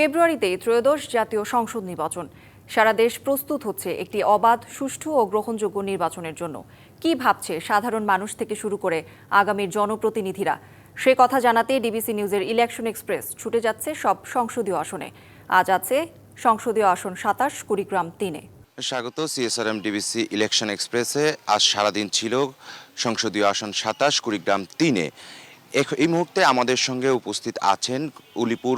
ফেব্রুয়ারিতে ত্রয়োদশ জাতীয় সংসদ নির্বাচন। সারা দেশ প্রস্তুত হচ্ছে একটি অবাধ, সুষ্ঠু ও গ্রহণযোগ্য নির্বাচনের জন্য। কি ভাবছে সাধারণ মানুষ থেকে শুরু করে আগামীর জনপ্রতিনিধিরা? সে কথা জানাতে ডিবিসি নিউজের ইলেকশন এক্সপ্রেস ছুটে যাচ্ছে সব সংসদীয় আসনে। আজ আছে সংসদীয় আসন সাতাশ, কুড়িগ্রাম তিনে। স্বাগত, সিএসআরএম ডিবিসি ইলেকশন এক্সপ্রেসে। আজ সারাদিন ছিল সংসদীয় আসন সাতাশ, কুড়িগ্রাম তিনে। এই মুহূর্তে আমাদের সঙ্গে উপস্থিত আছেন উলিপুর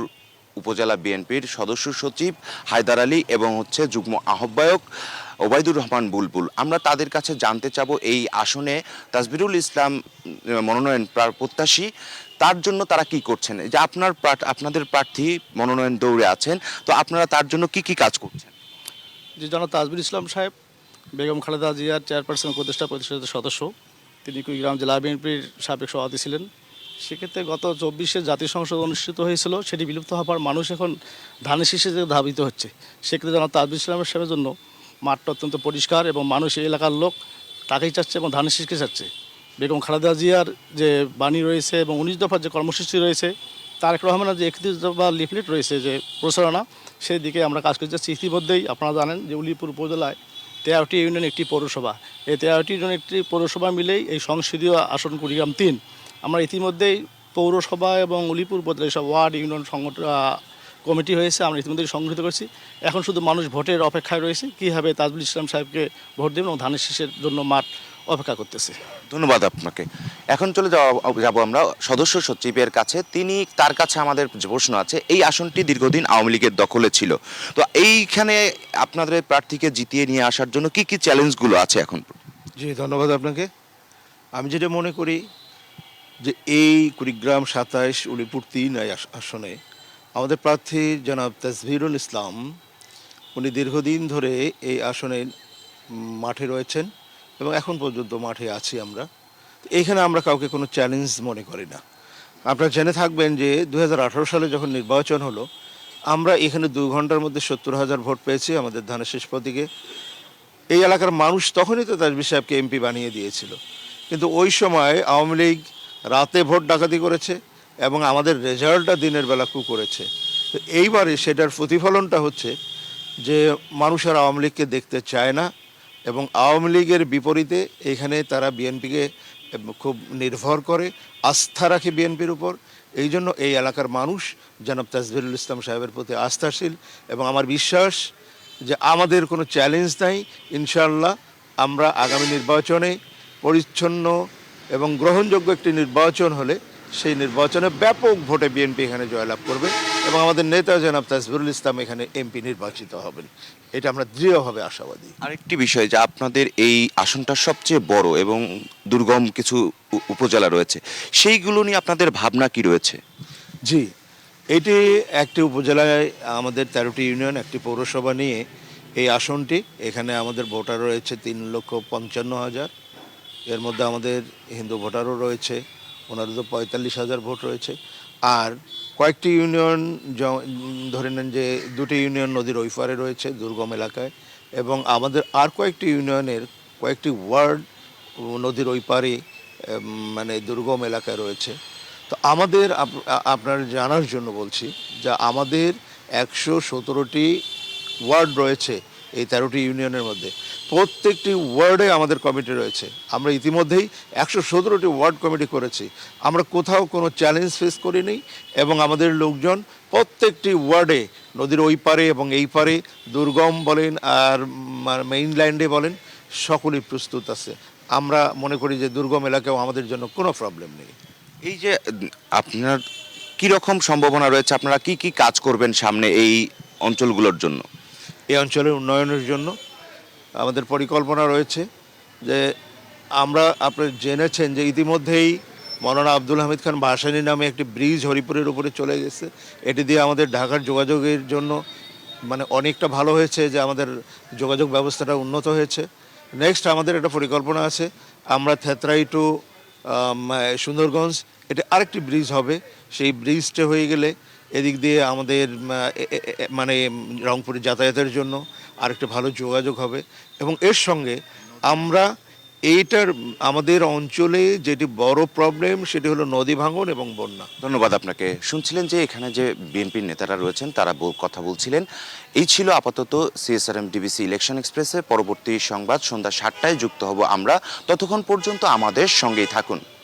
উপজেলা বিএনপির সদস্য সচিব হায়দার আলী এবং হচ্ছে যুগ্ম আহ্বায়ক ওবায়দুর রহমান বুলবুল। আমরা তাদের কাছে জানতে চাবো এই আসনে তাজবিরুল ইসলাম মনোনয়ন প্রা- প্রত্যাশী, তার জন্য তারা কি করছেন? যে আপনার আপনাদের প্রার্থী মনোনয়ন দৌড়ে আছেন, তো আপনারা তার জন্য কি কি কাজ করছেন? যে জনাব তাজবির ইসলাম সাহেব, বেগম খালেদা জিয়ার চেয়ারপারসন উপদেষ্টা পরিষদের সদস্য। তিনি কুড়িগ্রাম জেলা বিএনপির সাবেক সভাপতি ছিলেন। সেক্ষেত্রে গত চব্বিশে জাতীয় সংসদ অনুষ্ঠিত হয়েছিল, সেটি বিলুপ্ত হওয়ার মানুষ এখন ধানের শীষে ধাবিত হচ্ছে, সেক্ষেত্রে জনাব তাজবির ইসলামের সাহেবের জন্য মাঠটা অত্যন্ত পরিষ্কার এবং মানুষ এই এলাকার লোক তাকেই চাচ্ছে এবং ধানের শীষকে চাচ্ছে। বেগম খালেদা জিয়ার যে বাণী রয়েছে এবং উনিশ দফার যে কর্মসূচি রয়েছে, তারেক রহমানের যে একত্রিশ দফা লিফলেট রয়েছে যে প্রচারণা, সেই দিকে আমরা কাজ করে যাচ্ছি। ইতিমধ্যেই আপনারা জানেন যে উলিপুর উপজেলায় তেরোটি ইউনিয়ন, একটি পৌরসভা। এই তেরোটি ইউনিয়ন, একটি পৌরসভা মিলেই এই সংসদীয় আসন কুড়িগ্রাম তিন। আমরা ইতিমধ্যেই পৌরসভা এবং উলিপুর উপজেলা সব ওয়ার্ড ইউনিয়ন সংগঠন কমিটি হয়েছে আমরা ইতিমধ্যেই সংগঠিত করেছি। এখন শুধু মানুষ ভোটের অপেক্ষায় রয়েছে কীভাবে তাজবুল ইসলাম সাহেবকে ভোট দেবেন এবং ধানের শীষের জন্য মাঠ অপেক্ষা করতেছে। ধন্যবাদ আপনাকে। এখন চলে যাওয়া যাব আমরা সদস্য সচিবের কাছে। তিনি তার কাছে আমাদের যে প্রশ্ন আছে এই আসনটি দীর্ঘদিন আওয়ামী লীগের দখলে ছিল। তো এইখানে আপনাদের প্রার্থীকে জিতিয়ে নিয়ে আসার জন্য কি কি চ্যালেঞ্জগুলো আছে এখন? জি ধন্যবাদ আপনাকে। আমি যেটা মনে করি যে এই কুড়িগ্রাম সাতাইশ উলিপুর তিন আসনে আমাদের প্রার্থী জনাব তাজভিরুল ইসলাম, উনি দীর্ঘদিন ধরে এই আসনে মাঠে রয়েছেন এবং এখন পর্যন্ত মাঠে আছি আমরা। এইখানে আমরা কাউকে কোনো চ্যালেঞ্জ মনে করি না। আপনারা জেনে থাকবেন যে দু হাজার আঠারো সালে যখন নির্বাচন হলো, আমরা এখানে দু ঘণ্টার মধ্যে সত্তর হাজার ভোট পেয়েছি আমাদের ধানের শেষ প্রতীকে। এই এলাকার মানুষ তখনই তো তাজবি সাহেবকে এমপি বানিয়ে দিয়েছিল। কিন্তু ওই সময় আওয়ামী লীগ রাতে ভোট ডাকাতি করেছে এবং আমাদের রেজাল্টটা দিনের বেলা কু করেছে। তো এইবারে সেটার প্রতিফলনটা হচ্ছে যে মানুষ আর আওয়ামী লীগকে দেখতে চায় না এবং আওয়ামী লীগের বিপরীতে এখানে তারা বিএনপিকে খুব নির্ভর করে, আস্থা রাখে বিএনপির উপর। এই জন্য এই এলাকার মানুষ জনাব তাজবিরুল ইসলাম সাহেবের প্রতি আস্থাশীল এবং আমার বিশ্বাস যে আমাদের কোনো চ্যালেঞ্জ নাই। ইনশাল্লাহ আমরা আগামী নির্বাচনে পরিচ্ছন্ন এবং গ্রহণযোগ্য একটি নির্বাচন হলে সেই নির্বাচনে ব্যাপক ভোটে বিএনপি এখানে জয়লাভ করবে এবং আমাদের নেতা জনাব তাজবুরুল ইসলাম এখানে এমপি নির্বাচিত হবেন। এটা আমরা দৃঢ়ভাবে আশাবাদী। আরেকটি বিষয় যে আপনাদের এই আসনটা সবচেয়ে বড় এবং দুর্গম কিছু উপজেলা রয়েছে সেইগুলো নিয়ে আপনাদের ভাবনা কি রয়েছে? জি এটি একটি উপজেলায় আমাদের তেরোটি ইউনিয়ন একটি পৌরসভা নিয়ে এই আসনটি। এখানে আমাদের ভোটার রয়েছে তিন লক্ষ পঞ্চান্ন হাজার। এর মধ্যে আমাদের হিন্দু ভোটারও রয়েছে, ওনাদের তো পঁয়তাল্লিশ হাজার ভোট রয়েছে। আর কয়েকটি ইউনিয়ন ধরে নেন যে দুটি ইউনিয়ন নদীর ওই পারে রয়েছে, দুর্গম এলাকায়, এবং আমাদের আর কয়েকটি ইউনিয়নের কয়েকটি ওয়ার্ড নদীর ওই পারে মানে দুর্গম এলাকায় রয়েছে। তো আমাদের আপনার জানার জন্য বলছি যে আমাদের একশো সতেরোটি ওয়ার্ড রয়েছে এই তেরোটি ইউনিয়নের মধ্যে। প্রত্যেকটি ওয়ার্ডে আমাদের কমিটি রয়েছে। আমরা ইতিমধ্যেই একশো সতেরোটি ওয়ার্ড কমিটি করেছি। আমরা কোথাও কোনো চ্যালেঞ্জ ফেস করিনি এবং আমাদের লোকজন প্রত্যেকটি ওয়ার্ডে, নদীর ওই পারে এবং এই পারে, দুর্গম বলেন আর মেইনল্যান্ডে বলেন, সকলেই প্রস্তুত আছে। আমরা মনে করি যে দুর্গম এলাকাও আমাদের জন্য কোনো প্রবলেম নেই। এই যে, আপনার কি রকম সম্ভাবনা রয়েছে? আপনারা কি কি কাজ করবেন সামনে এই অঞ্চলগুলোর জন্য? এই অঞ্চলের উন্নয়নের জন্য আমাদের পরিকল্পনা রয়েছে যে আমরা আপনি জেনেছেন যে ইতিমধ্যেই মৌলানা আব্দুল হামিদ খান ভাসানী নামে একটি ব্রিজ হরিপুরের উপরে চলে গেছে। এটি দিয়ে আমাদের ঢাকার যোগাযোগের জন্য মানে অনেকটা ভালো হয়েছে যে আমাদের যোগাযোগ ব্যবস্থাটা উন্নত হয়েছে। নেক্সট আমাদের একটা পরিকল্পনা আছে। আমরা থেতরাই টু সুন্দরগঞ্জ, এটা আরেকটি ব্রিজ হবে। সেই ব্রিজটা হয়ে গেলে এদিক দিয়ে আমাদের মানে রংপুরে যাতায়াতের জন্য আরেকটা ভালো যোগাযোগ হবে। এবং এর সঙ্গে আমরা এইটার আমাদের অঞ্চলে যেটি বড় প্রবলেম সেটি হলো নদী ভাঙন এবং বন্যা। ধন্যবাদ আপনাকে। শুনছিলেন যে এখানে যে বিএনপির নেতারা রয়েছেন, তারা কথা বলছিলেন। এই ছিল আপাতত সিএসআরএম ডিবিসি ইলেকশন এক্সপ্রেসে পরবর্তী সংবাদ সন্ধ্যা সাতটায় যুক্ত হব আমরা। ততক্ষণ পর্যন্ত আমাদের সঙ্গেই থাকুন।